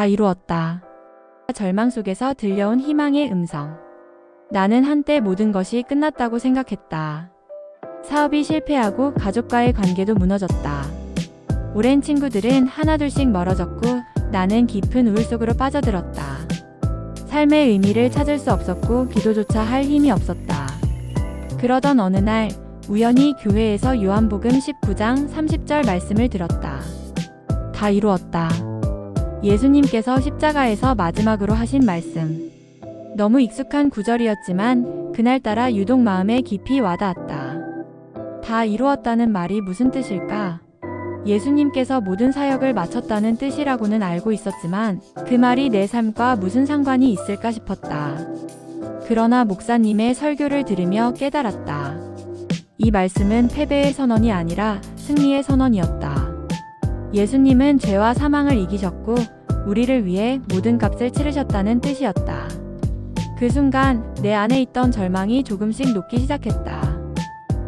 다 이루었다. 절망 속에서 들려온 희망의 음성. 나는 한때 모든 것이 끝났다고 생각했다. 사업이 실패하고 가족과의 관계도 무너졌다. 오랜 친구들은 하나둘씩 멀어졌고 나는 깊은 우울 속으로 빠져들었다. 삶의 의미를 찾을 수 없었고 기도조차 할 힘이 없었다. 그러던 어느 날 우연히 교회에서 요한복음 19장 30절 말씀을 들었다. 다 이루었다. 예수님께서 십자가에서 마지막으로 하신 말씀. 너무 익숙한 구절이었지만 그날따라 유독 마음에 깊이 와닿았다. 다 이루었다는 말이 무슨 뜻일까? 예수님께서 모든 사역을 마쳤다는 뜻이라고는 알고 있었지만 그 말이 내 삶과 무슨 상관이 있을까 싶었다. 그러나 목사님의 설교를 들으며 깨달았다. 이 말씀은 패배의 선언이 아니라 승리의 선언이었다. 예수님은 죄와 사망을 이기셨고 우리를 위해 모든 값을 치르셨다는 뜻이었다. 그 순간 내 안에 있던 절망이 조금씩 녹기 시작했다.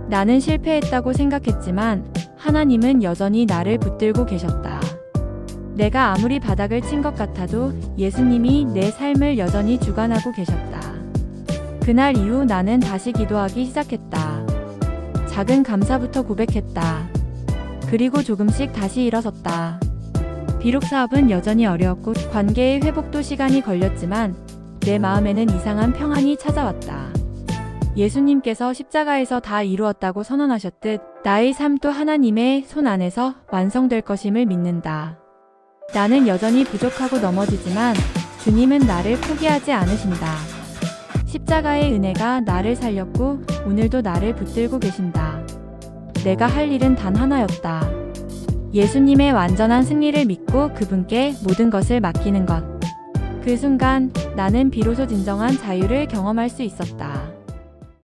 나는 실패했다고 생각했지만 하나님은 여전히 나를 붙들고 계셨다. 내가 아무리 바닥을 친 것 같아도 예수님이 내 삶을 여전히 주관하고 계셨다. 그날 이후 나는 다시 기도하기 시작했다. 작은 감사부터 고백했다. 그리고 조금씩 다시 일어섰다. 비록 사업은 여전히 어려웠고 관계의 회복도 시간이 걸렸지만 내 마음에는 이상한 평안이 찾아왔다. 예수님께서 십자가에서 다 이루었다고 선언하셨듯 나의 삶도 하나님의 손 안에서 완성될 것임을 믿는다. 나는 여전히 부족하고 넘어지지만 주님은 나를 포기하지 않으신다. 십자가의 은혜가 나를 살렸고 오늘도 나를 붙들고 계신다. 내가 할 일은 단 하나였다. 예수님의 완전한 승리를 믿고 그분께 모든 것을 맡기는 것. 그 순간 나는 비로소 진정한 자유를 경험할 수 있었다.